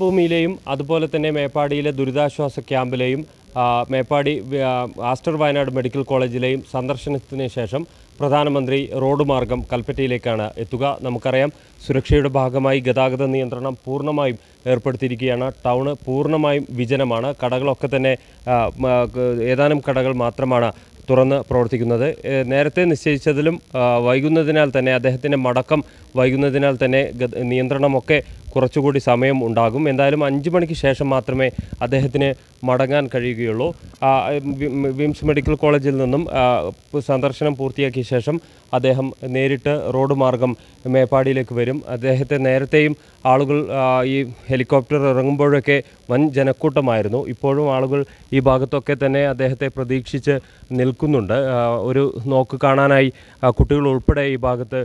ഭൂമിയിലെയും അതുപോലെ തന്നെ മേപ്പാടിയിലെ ദുരിതാശ്വാസ ക്യാമ്പിലെയും മേപ്പാടി ആസ്റ്റർ വയനാട് മെഡിക്കൽ കോളേജിലെയും സന്ദർശനത്തിന് ശേഷം പ്രധാനമന്ത്രി റോഡ് മാർഗം കൽപ്പറ്റയിലേക്കാണ് എത്തുക. നമുക്കറിയാം സുരക്ഷയുടെ ഭാഗമായി ഗതാഗത നിയന്ത്രണം പൂർണമായും ഏർപ്പെടുത്തിയിരിക്കുകയാണ്. ടൗണ് പൂർണമായും വിജനമാണ്. കടകളൊക്കെ തന്നെ ഏതാനും കടകൾ മാത്രമാണ് തുറന്ന് പ്രവർത്തിക്കുന്നത്. നേരത്തെ നിശ്ചയിച്ചതിലും വൈകുന്നതിനാൽ തന്നെ അദ്ദേഹത്തിന്റെ മടക്കം വൈകുന്നതിനാൽ തന്നെ നിയന്ത്രണമൊക്കെ കുറച്ചുകൂടി സമയം ഉണ്ടാകും. എന്തായാലും അഞ്ച് മണിക്ക് ശേഷം മാത്രമേ അദ്ദേഹത്തിന് മടങ്ങാൻ കഴിയുകയുള്ളൂ. വിംസ് മെഡിക്കൽ കോളേജിൽ നിന്നും സന്ദർശനം പൂർത്തിയാക്കിയ ശേഷം അദ്ദേഹം നേരിട്ട് റോഡ് മാർഗം മേപ്പാടിയിലേക്ക് വരും. അദ്ദേഹത്തെ നേരത്തെയും ആളുകൾ ഈ ഹെലികോപ്റ്റർ ഇറങ്ങുമ്പോഴൊക്കെ വൻ ജനക്കൂട്ടമായിരുന്നു. ഇപ്പോഴും ആളുകൾ ഈ ഭാഗത്തൊക്കെ തന്നെ അദ്ദേഹത്തെ പ്രതീക്ഷിച്ച് നിൽക്കുന്നുണ്ട്. ഒരു നോക്ക് കാണാനായി കുട്ടികൾ ഉൾപ്പെടെ ഈ ഭാഗത്ത്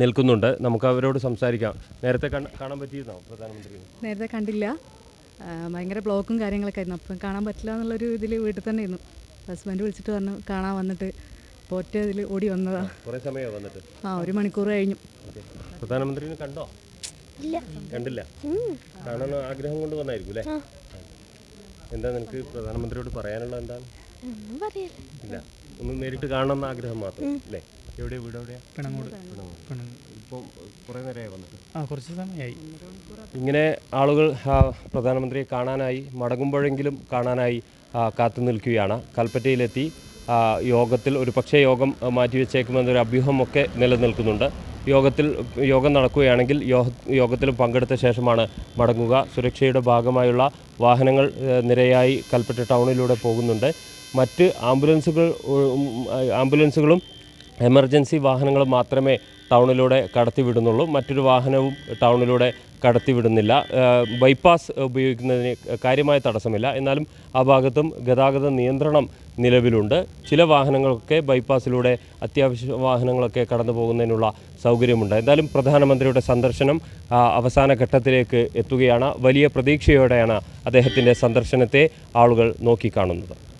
നിൽക്കുന്നുണ്ട്. നമുക്ക് അവരോട് സംസാരിക്കാം. നേരത്തെ കാണാൻ പറ്റിയിരുന്നോ പ്രധാനമന്ത്രി? നേരത്തെ കണ്ടില്ല. ഭയങ്കര ബ്ലോക്കും കാര്യങ്ങളൊക്കെ ആയിരുന്നു. അപ്പം കാണാൻ പറ്റില്ല എന്നുള്ളൊരു ഇതിൽ വീട്ടിൽ തന്നെ ഇരുന്നു. ഹസ്ബൻഡ് വിളിച്ചിട്ട് പറഞ്ഞു കാണാൻ വന്നിട്ട് ഇപ്പോൾ ഒറ്റ ഇതിൽ ഓടി വന്നതാ. കുറേ സമയം വന്നിട്ട്. ആ ഒരു മണിക്കൂർ കഴിഞ്ഞു. പ്രധാനമന്ത്രി പ്രധാനമന്ത്രിനെ കണ്ടോ? കണ്ടില്ല. കാണാൻ ആഗ്രഹം കൊണ്ട് വന്നായിരിക്കും അല്ലേ? എന്താ നിനക്ക് പ്രധാനമന്ത്രിയോട് പറയാനുള്ള എന്താണ്? ഇല്ല. ഒന്ന് നേരിട്ട് കാണണം എന്ന ആഗ്രഹം മാത്രം അല്ലേ? എവിടെയാ വീട് എവിടെയാ? പിണങ്ങോട്. ഇപ്പം കുറേ നേരമായി വന്നിട്ട്. ആ കുറച്ച് സമയമായി. ഇങ്ങനെ ആളുകൾ പ്രധാനമന്ത്രിയെ കാണാനായി മടങ്ങുമ്പോഴെങ്കിലും കാണാനായി കാത്തു നിൽക്കുകയാണ്. കൽപ്പറ്റയിലെത്തി യോഗത്തിൽ ഒരു പക്ഷേ യോഗം മാറ്റിവെച്ചേക്കുമെന്നൊരു അഭ്യൂഹമൊക്കെ നിലനിൽക്കുന്നുണ്ട്. യോഗത്തിൽ യോഗം നടക്കുകയാണെങ്കിൽ യോഗ യോഗത്തിൽ പങ്കെടുത്ത ശേഷമാണ് മടങ്ങുക. സുരക്ഷയുടെ ഭാഗമായുള്ള വാഹനങ്ങൾ നിരയായി കൽപ്പറ്റ ടൗണിലൂടെ പോകുന്നുണ്ട്. മറ്റ് ആംബുലൻസുകൾ ആംബുലൻസുകളും എമർജൻസി വാഹനങ്ങൾ മാത്രമേ ടൗണിലൂടെ കടത്തിവിടുന്നുള്ളൂ. മറ്റൊരു വാഹനവും ടൗണിലൂടെ കടത്തിവിടുന്നില്ല. ബൈപ്പാസ് ഉപയോഗിക്കുന്നതിന് കാര്യമായ തടസ്സമില്ല. എന്നാലും ആ ഭാഗത്തും ഗതാഗത നിയന്ത്രണം നിലവിലുണ്ട്. ചില വാഹനങ്ങളൊക്കെ ബൈപ്പാസിലൂടെ അത്യാവശ്യ വാഹനങ്ങളൊക്കെ കടന്നു പോകുന്നതിനുള്ള സൗകര്യമുണ്ട്. എന്തായാലും പ്രധാനമന്ത്രിയുടെ സന്ദർശനം അവസാന ഘട്ടത്തിലേക്ക് എത്തുകയാണ്. വലിയ പ്രതീക്ഷയോടെയാണ് അദ്ദേഹത്തിന്റെ സന്ദർശനത്തെ ആളുകൾ നോക്കിക്കാണുന്നത്.